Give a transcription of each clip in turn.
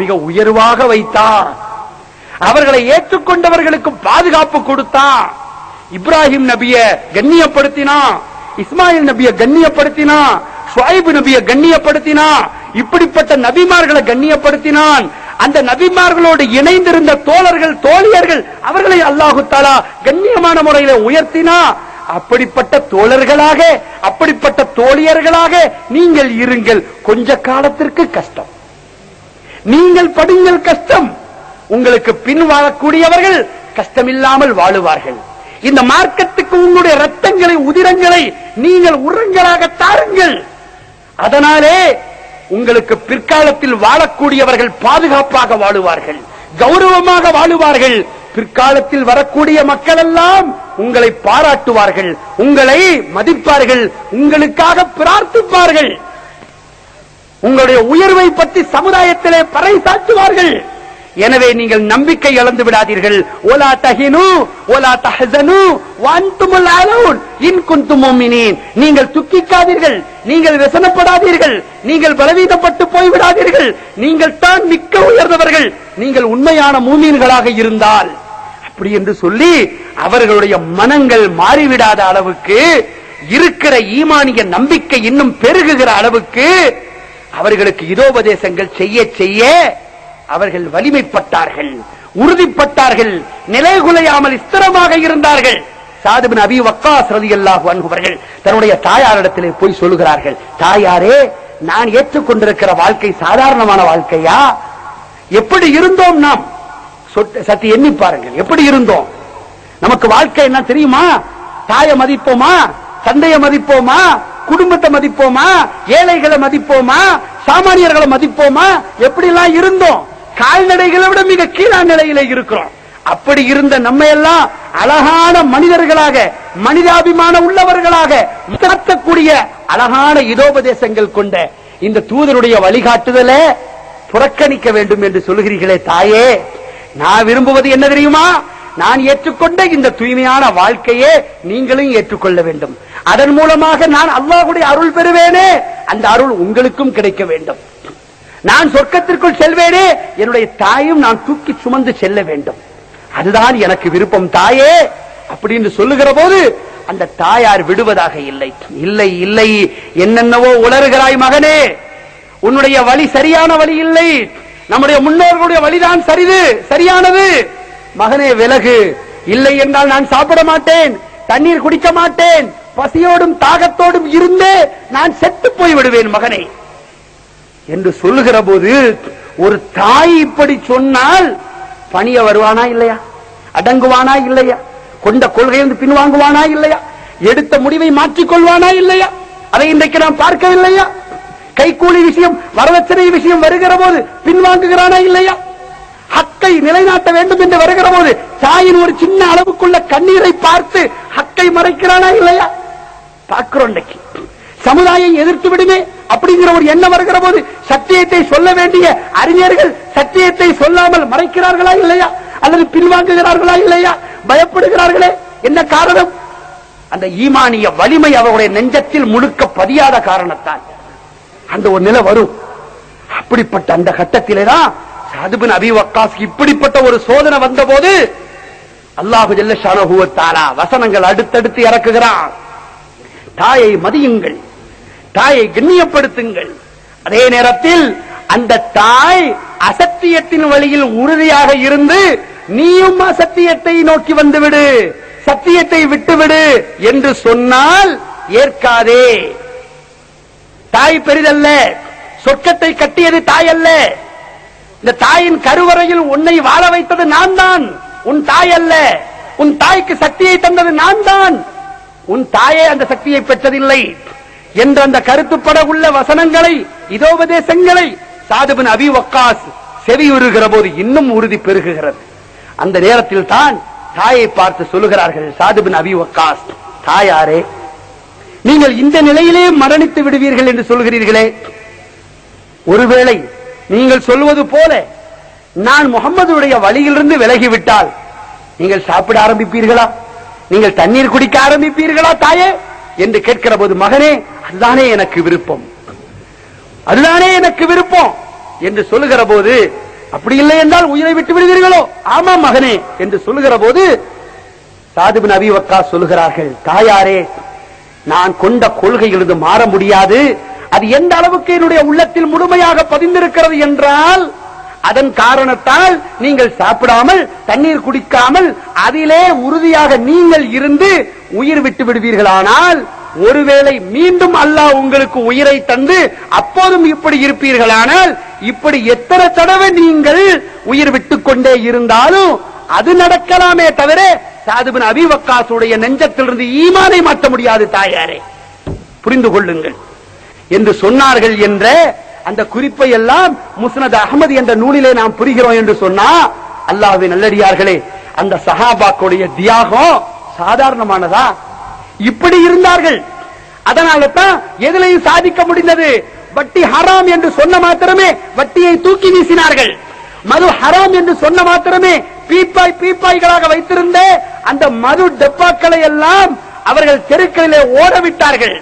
மிக உயர்வாக வைத்தார். அவர்களை ஏற்றுக்கொண்டவர்களுக்கு பாதுகாப்பு கொடுத்தான் இப்ராஹிம் நபிய கண்ணியப்படுத்தினா இஸ்மாயில் நபிய கண்ணியப்படுத்தினா ஷுவைப் நபிய கண்ணியப்படுத்தினா இப்படிப்பட்ட நபிமார்களை கண்ணியப்படுத்தினான். அந்த நபிமார்களோடு இணைந்திருந்த தோழர்கள் தோழியர்கள் அவர்களை அல்லாஹு தாலா கண்ணியமான முறையில உயர்த்தினா அப்படிப்பட்ட தோழர்களாக அப்படிப்பட்ட தோழியர்களாக நீங்கள் இருங்கள். கொஞ்ச காலத்திற்கு கஷ்டம். நீங்கள் படுங்கள் கஷ்டம். உங்களுக்கு பின் வாழக்கூடியவர்கள் கஷ்டமில்லாமல் வாழுவார்கள். இந்த மார்க்கத்துக்கு உங்களுடைய ரத்தங்களை உதிரங்களை நீங்கள் உரங்களாக தாருங்கள். அதனாலே உங்களுக்கு பிற்காலத்தில் வாழக்கூடியவர்கள் பாதுகாப்பாக வாழுவார்கள். கௌரவமாக வாழுவார்கள். பிற்காலத்தில் வரக்கூடிய மக்கள் எல்லாம் உங்களை பாராட்டுவார்கள். உங்களை மதிப்பார்கள். உங்களுக்காக பிரார்த்திப்பார்கள். உங்களுடைய உயர்வை பற்றி சமுதாயத்திலே பறை சாற்றுவார்கள். எனவே நீங்கள் நம்பிக்கை இழந்து விடாதீர்கள். ஓலா தஹினு ஓலா தஹசனு வான்துமுல் அலவுன் இன் குந்து மோமினேன் நீங்கள் துக்கிக்காதீர்கள். நீங்கள் விசனப்படாதீர்கள். நீங்கள் பலவீனப்பட்டு போய்விடாதீர்கள். நீங்கள் தான் மிக்க உயர்ந்தவர்கள். நீங்கள் உண்மையான மூமீன்களாக இருந்தால். அப்படி என்று சொல்லி அவர்களுடைய மனங்கள் மாறிவிடாத அளவுக்கு இருக்கிற ஈமானிய நம்பிக்கை இன்னும் பெருகுகிற அளவுக்கு அவர்களுக்கு இதோபதேசங்கள் செய்ய செய்ய அவர்கள் வலிமைப்பட்டார்கள் உறுதிப்பட்டார்கள் நிலைகுலையாமல் ஸ்திரமாக இருந்தார்கள். சாதுபின் அபி வக்காஸ் ரலியல்லாஹு அன்ஹு தன்னுடைய தாயாரிடத்திலே போய் சொல்லுகிறார்கள் தாயாரே நான் ஏற்றுக்கொண்டிருக்கிற வாழ்க்கை சாதாரணமான வாழ்க்கையா? எப்படி இருந்தோம் நாம்? சொட்டு- எண்ணி பாருங்கள் எப்படி இருந்தோம்? நமக்கு வாழ்க்கை என்ன தெரியுமா? தாயை மதிப்போமா? தந்தையை மதிப்போமா? குடும்பத்தை மதிப்போமா? ஏழைகளை மதிப்போமா? சாமானியர்களை மதிப்போமா? எப்படி எல்லாம் இருந்தோம்? கால்நடைகளை விட மிக கீழான நிலையில இருக்கிறோம். அப்படி இருந்த நம்ம எல்லாம் அழகான மனிதர்களாக மனிதாபிமான உள்ளவர்களாக மாற்றக்கூடிய அழகான இதோபதேசங்கள் கொண்ட இந்த தூதருடைய வழிகாட்டுதல புறக்கணிக்க வேண்டும் என்று சொல்லுகிறீர்களே தாயே. நான் விரும்புவது என்ன தெரியுமா? நான் ஏற்றுக்கொண்ட இந்த தூய்மையான வாழ்க்கையே நீங்களும் ஏற்றுக்கொள்ள வேண்டும். அதன் மூலமாக நான் அல்லாஹுடைய அருள் பெறுவேனே அந்த அருள் உங்களுக்கும் கிடைக்க வேண்டும். நான் சொர்க்கத்திற்குள் செல்வேனே என்னுடைய தாயும் நான் தூக்கி சுமந்து செல்ல வேண்டும். அதுதான் எனக்கு விருப்பம் தாயே அப்படின்னு சொல்லுகிற போது அந்த தாயார் விடுவதாக இல்லை. இல்லை இல்லை என்னென்னவோ உளறுகிறாய் மகனே உன்னுடைய வழி சரியான வழி இல்லை நம்முடைய முன்னோர்களுடைய வழிதான் சரிது சரியானது. மகனே விலகு இல்லை என்றால் நான் சாப்பிட மாட்டேன். தண்ணீர் குடிக்க மாட்டேன். பசியோடும் தாகத்தோடும் இருந்தே நான் செத்து போய் விடுவேன் மகனே. என்று சொல்லுகிற போது ஒரு தாய் இப்படி சொன்னால் பணிய வருவானா இல்லையா? அடங்குவானா இல்லையா? கொண்ட கொள்கையிலிருந்து பின்வாங்குவானா இல்லையா? எடுத்த முடிவை மாற்றிக் கொள்வானா இல்லையா? அதை இன்றைக்கு நாம் பார்க்கவில்லையா? கைக்கூலி விஷயம் வரதட்சணை விஷயம் வருகிற போது பின்வாங்குகிறானா இல்லையா? ஹக்கை நிலைநாட்ட வேண்டும் என்று வருகிற போது சாயின் ஒரு சின்ன அளவுக்குள்ள கண்ணீரை பார்த்து ஹக்கை மறைக்கிறானா இல்லையா? பார்க்கிறோம் இன்னைக்கு. சமுதாயம் எதிர்த்து விடுமே அப்படிங்கிற ஒரு எண்ணம் வருகிற போது சத்தியத்தை சொல்ல வேண்டிய அறிஞர்கள் சத்தியத்தை சொல்லாமல் மறைக்கிறார்களா இல்லையா? அல்லது பின்வாங்குகிறார்களா இல்லையா? பயப்படுகிறார்களே? என்ன காரணம்? அந்த ஈமானிய வலிமை அவருடைய நெஞ்சத்தில் முழுக்க பதியாத காரணத்தால் அந்த ஒரு நிலை வரும். அப்படிப்பட்ட அந்த கட்டத்திலே தான் சாதுபின் அபி வக்காஸ் இப்படிப்பட்ட ஒரு சோதனை வந்தபோது அல்லாஹு ஜல்லஷானா வசனங்கள் அடுத்தடுத்து இறக்குகிறான். தாயை மதியுங்கள். தாயை கண்ணியப்படுத்துங்கள். அதே நேரத்தில் அந்த தாய் அசத்தியத்தின் வழியில் உறுதியாக இருந்து நீயும் அசத்தியத்தை நோக்கி வந்துவிடு. சத்தியத்தை விட்டுவிடு என்று சொன்னால் ஏற்காதே. தாய் பெரிதல்ல. சொர்க்கத்தை கட்டியது தாய் அல்ல. இந்த தாயின் கருவறையில் உன்னை வாழ வைத்தது நான் தான் உன் தாய் அல்ல. உன் தாய்க்கு சக்தியை தந்தது நான் தான் உன் தாயே அந்த சக்தியை பெற்றதில்லை. என்ற அந்த கருத்துப்பட உள்ள வசனங்களை இதோபதேசங்களை சாதுபின் அபி வக்காஸ் செவியுறுகிற போது இன்னும் உறுதி பெருகுகிறது. அந்த நேரத்தில் தான் தாயை பார்த்து சொல்லுகிறார்கள் சாதுபின் அபி வக்காஸ் தாயாரே நீங்கள் இந்த நிலையிலே மரணித்து விடுவீர்கள் என்று சொல்கிறீர்களே. ஒருவேளை நீங்கள் சொல்வது போல நான் முகம்மதுடைய வழியிலிருந்து விலகிவிட்டால் நீங்கள் சாப்பிட ஆரம்பிப்பீர்களா? நீங்கள் தண்ணீர் குடிக்க ஆரம்பிப்பீர்களா தாயே? என்று கேட்கிற போது மகனே அதுதானே எனக்கு விருப்பம். அதுதானே எனக்கு விருப்பம் என்று சொல்லுகிற போது அப்படி இல்லை என்றால் உயிரை விட்டு விடுவீர்களோ? ஆமா மகனே என்று சொல்லுகிற போது சாதுபின் அபிவக்கா சொல்லுகிறார்கள் தாயாரே நான் கொண்ட கொள்கையிலிருந்து மாற முடியாது. அது எந்த அளவுக்கு என்னுடைய உள்ளத்தில் முழுமையாக பதிந்திருக்கிறது என்றால் அதன் காரணத்தால் நீங்கள் சாப்பிடாமல் தண்ணீர் குடிக்காமல் அதிலே உறுதியாக நீங்கள் இருந்து உயிர் விட்டு விடுவீர்களானால் ஒருவேளை மீண்டும் அல்லாஹ் உங்களுக்கு உயிரை தந்து அப்போதும் இப்படி இருப்பீர்களானால் இப்படி எத்தனை தடவை நீங்கள் உயிர் விட்டுக் கொண்டே இருந்தாலும் அது நடக்கலாமே தவிர சாதுபின் அபிவக்காசுடைய நெஞ்சத்திலிருந்து ஈமானை மாற்ற முடியாது தாயாரே. புரிந்து கொள்ளுங்கள். என்று சொன்னார்கள் என்ற அந்த குறிப்பை எல்லாம் முஸ்னத் அகமது என்ற நூலிலே நாம் புரிகிறோம் என்று சொன்னா அல்லாஹ்வின் நல்லடியார்களே அந்த சஹாபாக்களுடைய தியாகம் சாதாரணமானதா? இப்படி இருந்தார்கள். அதனால தான் எதிலையும் சாதிக்க முடிந்தது. வட்டி ஹராம் என்று சொன்ன மாத்திரமே வட்டியை தூக்கி வீசினார்கள். மது ஹராம் என்று சொன்ன மாத்திரமே பீப்பாய் பீப்பாய்களாக வைத்திருந்த அந்த மது டப்பாக்களை எல்லாம் அவர்கள் தெருக்களிலே ஓட விட்டார்கள்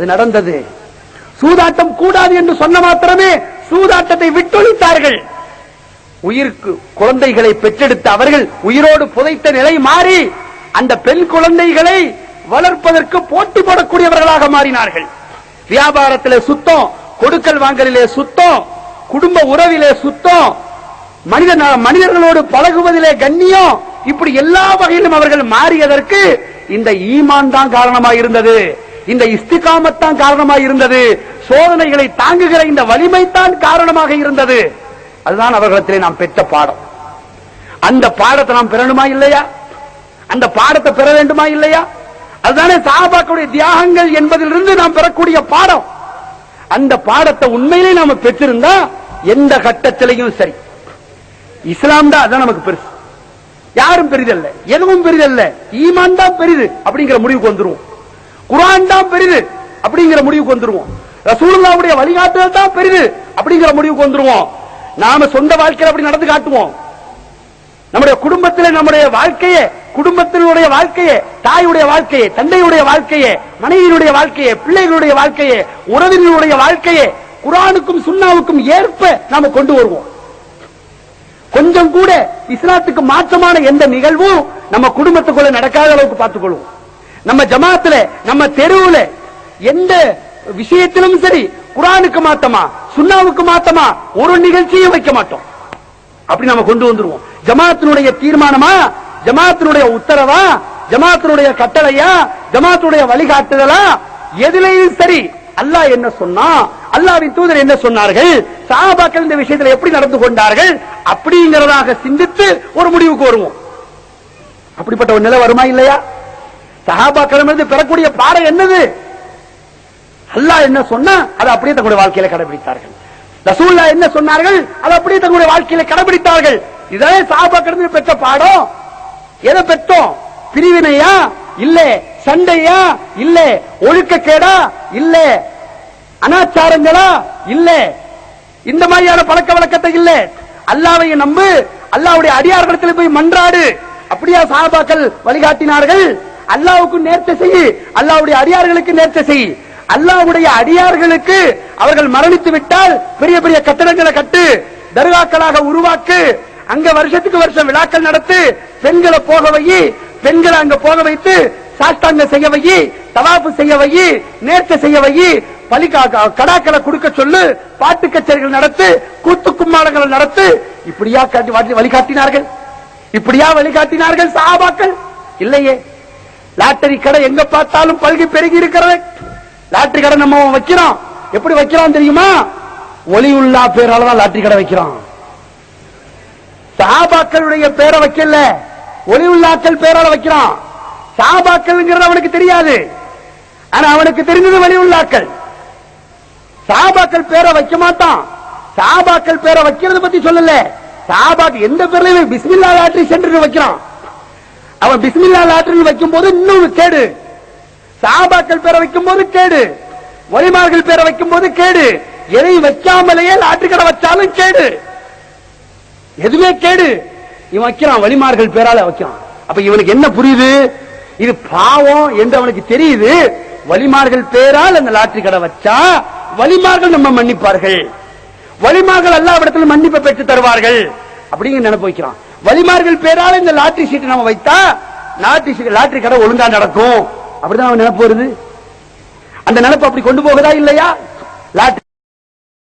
அது நடந்தது. சூதாட்டம் கூடாது என்று சொன்ன மாத்திரமே சூதாட்டத்தை விட்டொழித்தார்கள். உயிருக்கு குழந்தைகளை பெற்றெடுத்த அவர்கள் உயிரோடு புதைத்த நிலை மாறி அந்த பெண் குழந்தைகளை வளர்ப்பதற்கு போட்டி போடக்கூடியவர்களாக மாறினார்கள். வியாபாரத்திலே சுத்தம் கொடுக்கல் வாங்கலிலே சுத்தம் குடும்ப உறவிலே சுத்தம் மனித மனிதர்களோடு பழகுவதிலே கண்ணியம் இப்படி எல்லா வகையிலும் அவர்கள் மாறியதற்கு இந்த ஈமான் தான் காரணமாக இருந்தது இந்த இஸ்திகாமத்தான் காரணமாக இருந்தது. சோதனைகளை தாங்குகிற இந்த வலிமை தான் காரணமாக இருந்தது. அதுதான் அவர்களிடத்திலே நாம் பெற்ற பாடம். அந்த பாடத்தை நாம் பெறணுமா இல்லையா? அந்த பாடத்தை பெற வேண்டுமா இல்லையா? அதுதானே சாபாக்களுடைய தியாகங்கள் என்பதிலிருந்து நாம் பெறக்கூடிய பாடம். அந்த பாடத்தை உண்மையிலே நாம பெற்றிருந்தா எந்த கட்டத்திலையும் சரி. இஸ்லாம் தான் அதான் நமக்கு பெருசு. யாரும் பெரிதல்ல. எதுவும் பெரிதல்ல. ஈமான் தான் பெரிது அப்படிங்கிற முடிவுக்கு வந்துருவோம். குரான் தான் பெரிது அப்படிங்கிற முடிவுக்கு வந்துருவோம். ரசூலுல்லாவுடைய வழிகாட்டுதல் தான் பெரிது அப்படிங்கிற முடிவுக்கு வந்துருவோம். நாம சொந்த வாழ்க்கையில அப்படி நடந்து காட்டுவோம். நம்முடைய குடும்பத்தில் நம்முடைய வாழ்க்கையே குடும்பத்தினுடைய வாழ்க்கையே தாயுடைய வாழ்க்கையே தந்தையுடைய வாழ்க்கையே மனைவியினுடைய வாழ்க்கையே பிள்ளைகளுடைய வாழ்க்கையே உறவினருடைய வாழ்க்கையே குரானுக்கும் சுண்ணாவுக்கும் ஏற்ப நாம கொண்டு வருவோம். கொஞ்சம் கூட இஸ்லாத்துக்கு மாற்றமான எந்த நிகழ்வும் நம்ம குடும்பத்துக்குள்ள நடக்காத அளவுக்கு பார்த்துக் கொள்வோம் நம்ம ஜமாத்துல நம்ம தெருவுல எந்த விஷயத்திலும் சரி குரானுக்கு மாத்தமா சுண்ணாவுக்கு மாத்தமா ஒரு நிகழ்ச்சியும் வைக்க மாட்டோம். அப்படி நம்ம கொண்டு வந்துருவோம். ஜமாத்தினுடைய தீர்மானமா ஜமாத்தினுடைய உத்தரவா ஜமாத்தினுடைய கட்டளையா ஜமாத்தினுடைய வழிகாட்டுதலா எதுலையும் சரி அல்லாஹ் என்ன சொன்னா அல்லாவின் தூதர் என்ன சொன்னார்கள் சாபாக்கள் இந்த விஷயத்தில் எப்படி நடந்து கொண்டார்கள் அப்படிங்கிறதாக சிந்தித்து ஒரு முடிவுக்கு வருவோம். அப்படிப்பட்ட ஒரு நிலை வருமா இல்லையா? சகாபாக்களிடமிருந்து பெறக்கூடிய பாடம் என்னது? அல்லாஹ் என்ன சொன்னா அதை அப்படியே தங்களுடைய வாழ்க்கையில கடைபிடித்தார்கள். ரசூல்லா என்ன சொன்னார்கள்? அதை அப்படியே தங்களுடைய வாழ்க்கையில கடைபிடித்தார்கள். இதே சஹாபாக்களிடமிருந்து பெற்ற பாடம். எதை பெற்றோம்? பிரிவினையா? இல்ல. சண்டையா? இல்ல. ஒழுக்கக்கேடா? இல்ல. அனாச்சாரங்களா? இல்ல. இந்த மாதிரியான பழக்க வழக்கத்தை இல்ல. அல்லாவையும் நம்பு. அல்லாவுடைய அடியார்களிடத்தில் போய் மன்றாடு. அப்படியா சாபாக்கள் வழிகாட்டினார்கள்? அல்லாவுக்கு நேர்த்த செய் அல்லாவுடைய அடியார்களுக்கு நேர்த்த செய். அல்லாவுடைய அடியார்களுக்கு அவர்கள் மரணித்து விட்டால் பெரிய பெரிய கட்டடங்களை கட்டு தர்காக்களாக உருவாக்கு அங்க வருஷத்துக்கு வருஷம் விழாக்கள் நடத்து பெண்களை போக வை பெண்களை அங்க போக வைத்து சாஷ்டாங்க செய்ய வை தவாப்பு செய்ய வை நேர்த்த செய்ய வை பலி கடாக்களை கொடுக்க சொல்லு பாட்டு கச்சேரிகள் நடத்து கூத்து கும்மாளங்களை நடத்து. இப்படியா வழிகாட்டினார்கள்? இப்படியா வழிகாட்டினார்கள் சாபாக்கள்? இல்லையே. லாட்டரி கடை எங்க பார்த்தாலும் பல்கி பெருகி இருக்கிறது. லாட்டரி கடை நம்ம வைக்கிறோம். எப்படி வைக்கிறோம் தெரியுமா? ஒளி உள்ளா பேரால தான் லாட்டரி கடை வைக்கிறோம். சாபாக்களுடைய பேரை வைக்கல. ஒளி உள்ளாக்கள் பேரால வைக்கிறான் சாபாக்கள்ங்கிறது அவனுக்கு தெரியாது. ஆனா அவனுக்கு தெரிஞ்சது வழி உள்ளாக்கள் சாபாக்கள் பேரை வைக்க மாட்டான். சாபாக்கள் பேரை வைக்கிறது பத்தி சொல்லல. சாபாக்கு எந்த பேர்லயுமே பிஸ்மில்லா லாட்டரி சென்டர் வைக்கிறான் அவன் பிஸ்மில்லா லாட்டரி வைக்கும் போது இன்னும் கேடு. சாபாக்கள் பேரை வைக்கும் போது கேடு. வலிமார்கள் பேரை வைக்கும் போது கேடு. எதை வைக்காமலேயே லாட்டரி கடை வச்சாலும் கேடு. எதுவுமே கேடு. இவன் வைக்கிறான் வழிமார்கள் பேரால வைக்கிறான். அப்ப இவனுக்கு என்ன புரியுது? இது பாவம் என்று அவனுக்கு தெரியுது. வலிமார்கள் பேரால் அந்த லாட்டரி கடை வச்சா வலிமார்கள் நம்ம மன்னிப்பார்கள். வலிமார்கள் எல்லாவிடத்திலும் மன்னிப்பை பெற்று தருவார்கள். அப்படிங்கிற நினைப்பு வைக்கிறான். வலிமார்கள் பேரால இந்த லாட்டரி சீட்டு நம்ம வைத்தா லாட்டரி லாட்டரி கடை ஒழுங்கா நடக்கும். அப்படிதான் அவன் நினைப்பு வருது. அந்த நினைப்பு அப்படி கொண்டு போகுதா இல்லையா? லாட்ரி